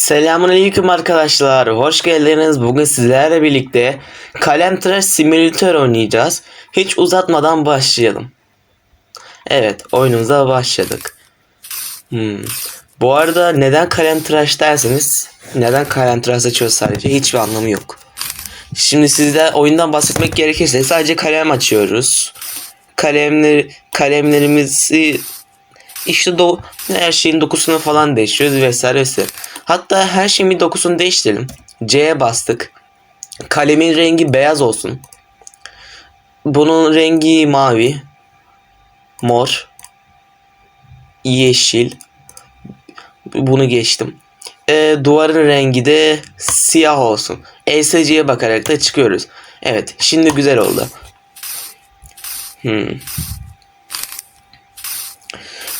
Selamünaleyküm arkadaşlar. Hoş geldiniz. Bugün sizlerle birlikte Kalem Tıraş Simülatör oynayacağız. Hiç uzatmadan başlayalım. Evet, oyunumuza başladık. Hmm. Bu arada neden kalem tıraş derseniz, neden kalem tıraş açıyoruz sadece hiçbir anlamı yok. Şimdi sizde oyundan bahsetmek gerekirse sadece kalem açıyoruz. Kalemleri, kalemlerimizi işte do her şeyin dokusunu falan değiştiriyoruz vesaire vesaire. Hatta her şeyin bir dokusunu değiştirelim. C'ye bastık. Kalemin rengi beyaz olsun. Bunun rengi mavi. Mor. Yeşil. Bunu geçtim. Ee, duvarın rengi de siyah olsun. ESC'ye bakarak da çıkıyoruz. Evet şimdi güzel oldu. Hmm.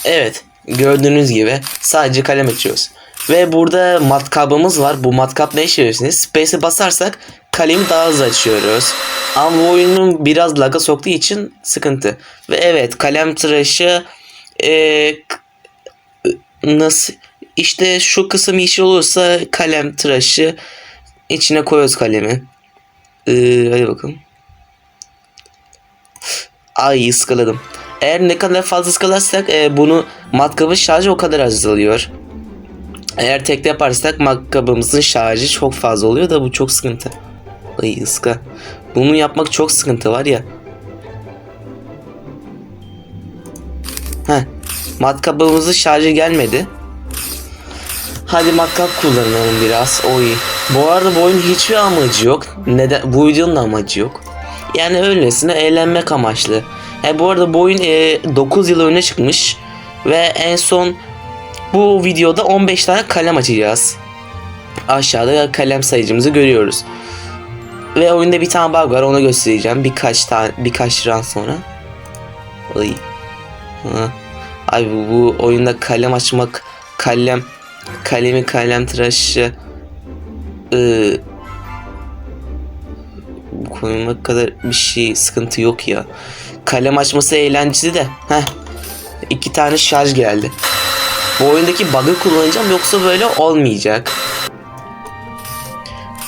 Evet gördüğünüz gibi sadece kalem açıyoruz. Ve burada matkabımız var. Bu matkap ne işe yarıyor? Space'e basarsak kalemi daha hızlı açıyoruz. Ama bu oyunun biraz laga soktuğu için sıkıntı. Ve evet kalem tıraşı ee, nasıl işte şu kısım yeşil olursa kalem tıraşı içine koyuyoruz kalemi. Ee, hadi bakalım. Ay ıskaladım. Eğer ne kadar fazla ıskalarsak e, bunu matkabın şarjı o kadar azalıyor. Eğer tekte yaparsak matkabımızın şarjı çok fazla oluyor da bu çok sıkıntı. Ay ıska. Bunu yapmak çok sıkıntı var ya. Heh. Matkabımızın şarjı gelmedi. Hadi matkap kullanalım biraz. Oy. Bu arada bu oyunun hiçbir amacı yok. Neden? Bu videonun amacı yok. Yani öylesine eğlenmek amaçlı. E, bu arada bu oyun e, 9 yıl önce çıkmış. Ve en son bu videoda 15 tane kalem açacağız. Aşağıda kalem sayıcımızı görüyoruz. Ve oyunda bir tane bug var onu göstereceğim birkaç tane birkaç run sonra. Ay. Ay bu, bu oyunda kalem açmak kalem kalemi kalem tıraşı ıı, koymak kadar bir şey sıkıntı yok ya. Kalem açması eğlenceli de. Heh. İki tane şarj geldi. Bu oyundaki bug'ı kullanacağım yoksa böyle olmayacak.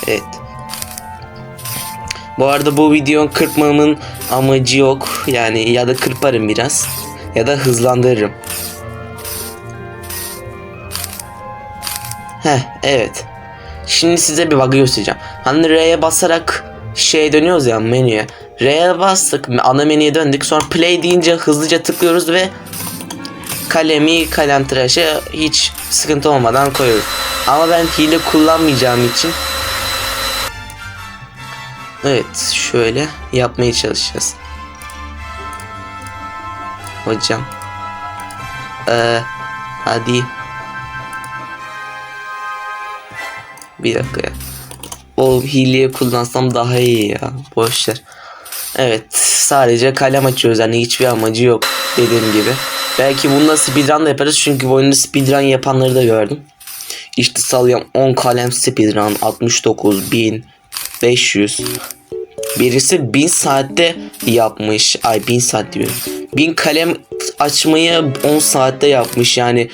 Evet. Bu arada bu videonun kırpmamın amacı yok. Yani ya da kırparım biraz ya da hızlandırırım. Heh evet. Şimdi size bir bug'ı göstereceğim. Hani R'ye basarak şey dönüyoruz ya menüye. R'ye bastık ana menüye döndük sonra play deyince hızlıca tıklıyoruz ve kalemi kalem tıraşı hiç sıkıntı olmadan koyuyoruz. Ama ben hile kullanmayacağım için Evet şöyle yapmaya çalışacağız. Hocam. Ee, hadi. Bir dakika ya. O hileyi kullansam daha iyi ya. Boşver. Evet sadece kalem açıyoruz yani hiçbir amacı yok dediğim gibi. Belki bunda speedrun da yaparız çünkü bu oyunda speedrun yapanları da gördüm. İşte sallıyorum 10 kalem speedrun 69 bin 500 Birisi 1000 saatte yapmış. Ay 1000 saat diyorum. 1000 kalem açmayı 10 saatte yapmış yani.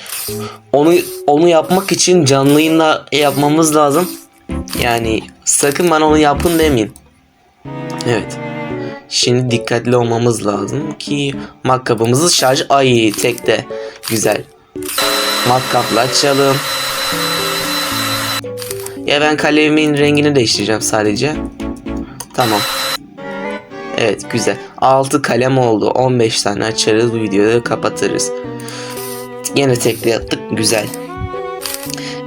Onu onu yapmak için canlı yayınla yapmamız lazım. Yani sakın bana onu yapın demeyin. Evet. Şimdi dikkatli olmamız lazım ki matkapımızın şarj ay tekte güzel. Matkapla açalım. Ya ben kalemimin rengini değiştireceğim sadece. Tamam. Evet güzel. 6 kalem oldu. 15 tane açarız bu videoyu kapatırız. Yine tekli yaptık. Güzel.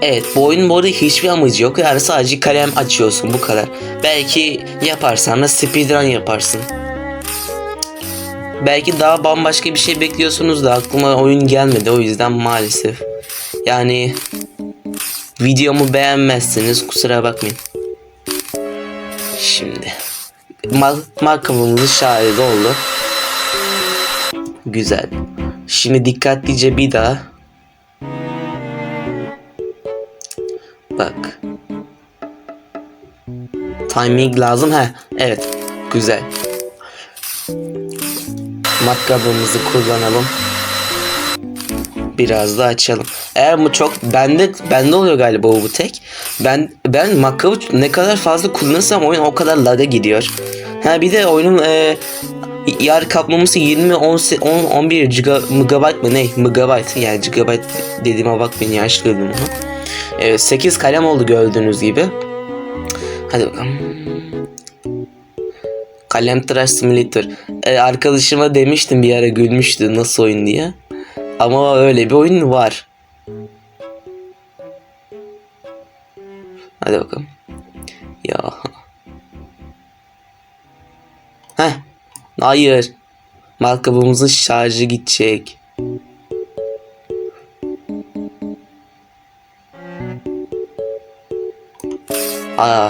Evet bu oyunun bu arada hiçbir amacı yok. Yani sadece kalem açıyorsun bu kadar. Belki yaparsan da speedrun yaparsın. Belki daha bambaşka bir şey bekliyorsunuz da aklıma oyun gelmedi o yüzden maalesef. Yani videomu beğenmezseniz kusura bakmayın. Şimdi markamımızın şahidi oldu. Güzel. Şimdi dikkatlice bir daha. Bak. Timing lazım. ha. Evet. Güzel. Matkabımızı kullanalım. Biraz da açalım. Eğer bu çok bende bende oluyor galiba bu tek. Ben ben makkabı ne kadar fazla kullanırsam oyun o kadar lag'a gidiyor. Ha bir de oyunun e, yer kaplaması 20 10 10 11 giga, megabyte mı ne? Megabyte yani gigabyte dediğime bakmayın yaşlı dedim onu. Evet 8 kalem oldu gördüğünüz gibi. Hadi bakalım. Kalem Tıraş Simulator. Ee, arkadaşıma demiştim bir ara gülmüştü nasıl oyun diye. Ama öyle bir oyun var. Hadi bakalım. Ya. Heh. Hayır. Markabımızın şarjı gidecek. Aa,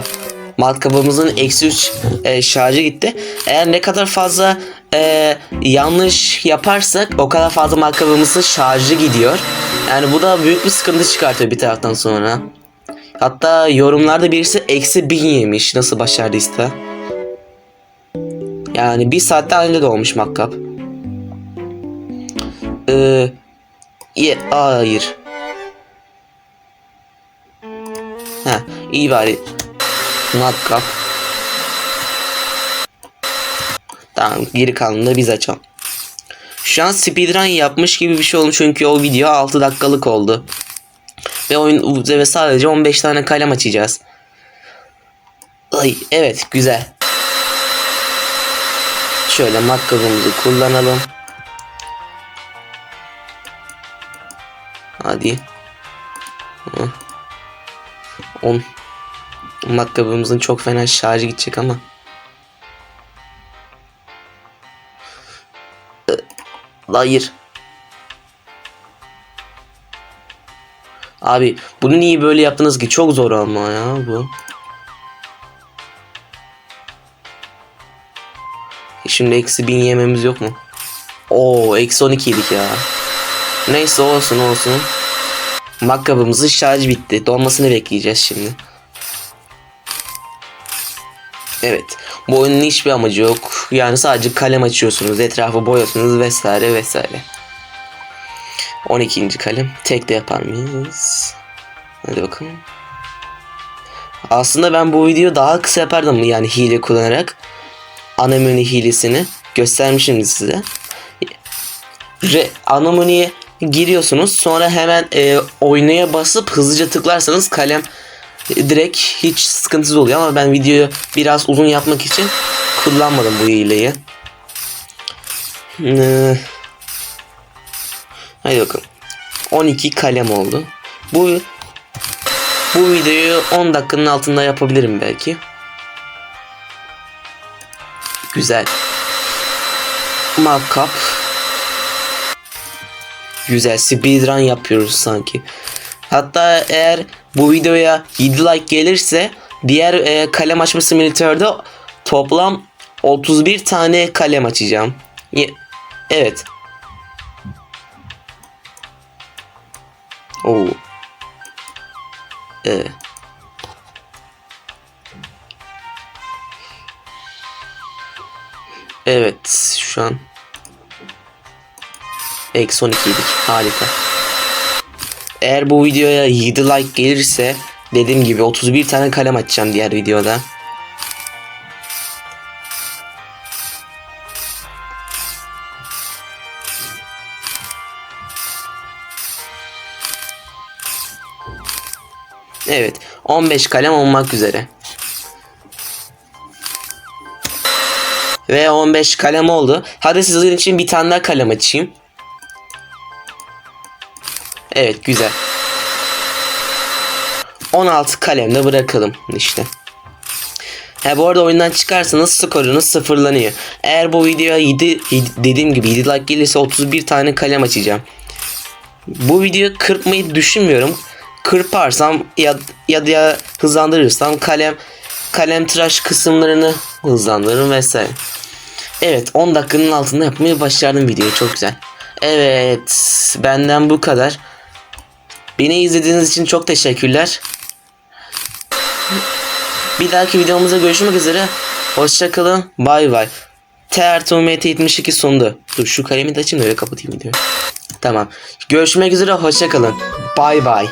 matkabımızın eksi 3 e, şarjı gitti. Eğer ne kadar fazla e, yanlış yaparsak o kadar fazla matkabımızın şarjı gidiyor. Yani bu da büyük bir sıkıntı çıkartıyor bir taraftan sonra. Hatta yorumlarda birisi eksi 1000 yemiş nasıl başardıysa. Yani bir saatte önce doğmuş makkap. Ee, ye, hayır. İyi bari. Matkap. Tamam geri kalanını da biz açalım. Şu an speedrun yapmış gibi bir şey oldu çünkü o video 6 dakikalık oldu. Ve oyun ve sadece 15 tane kalem açacağız. Ay evet güzel. Şöyle matkabımızı kullanalım. Hadi. Hı. 10 Matkabımızın çok fena şarjı gidecek ama. Ee, Hayır. Abi bunu niye böyle yaptınız ki? Çok zor ama ya bu. Şimdi eksi bin yememiz yok mu? Oo eksi 12 yedik ya. Neyse olsun olsun. Makkabımızın şarjı bitti. Dolmasını bekleyeceğiz şimdi. Evet. Bu oyunun hiçbir amacı yok. Yani sadece kalem açıyorsunuz. Etrafı boyuyorsunuz vesaire vesaire. 12. kalem. Tek de yapar mıyız? Hadi bakalım. Aslında ben bu videoyu daha kısa yapardım yani hile kullanarak. Ana menü hilesini göstermişim size. Re, ana menüye giriyorsunuz. Sonra hemen e, oynaya basıp hızlıca tıklarsanız kalem direkt hiç sıkıntısız oluyor ama ben videoyu biraz uzun yapmak için kullanmadım bu hileyi. Ee, hadi bakalım. 12 kalem oldu. Bu bu videoyu 10 dakikanın altında yapabilirim belki. Güzel. Markup. Güzel speedrun yapıyoruz sanki. Hatta eğer bu videoya 7 like gelirse diğer e, kalem açma simülatörde toplam 31 tane kalem açacağım. Ye- evet. Oo. Ee. Evet şu an Eksi 12 yedik. Harika. Eğer bu videoya 7 like gelirse dediğim gibi 31 tane kalem açacağım diğer videoda. Evet 15 kalem olmak üzere. Ve 15 kalem oldu. Hadi sizin için bir tane daha kalem açayım. Evet güzel. 16 kalemle bırakalım işte. Ha bu arada oyundan çıkarsanız skorunuz sıfırlanıyor. Eğer bu videoya 7, dediğim gibi 7 like gelirse 31 tane kalem açacağım. Bu videoyu kırpmayı düşünmüyorum. Kırparsam ya ya da hızlandırırsam kalem kalem tıraş kısımlarını hızlandırırım vesaire. Evet 10 dakikanın altında yapmayı başardım videoyu çok güzel. Evet benden bu kadar. Beni izlediğiniz için çok teşekkürler. Bir dahaki videomuzda görüşmek üzere. Hoşçakalın. Bay bay. TR 72 sundu. Dur şu kalemi de açayım öyle kapatayım videoyu. Tamam. Görüşmek üzere hoşça kalın. Bay bay.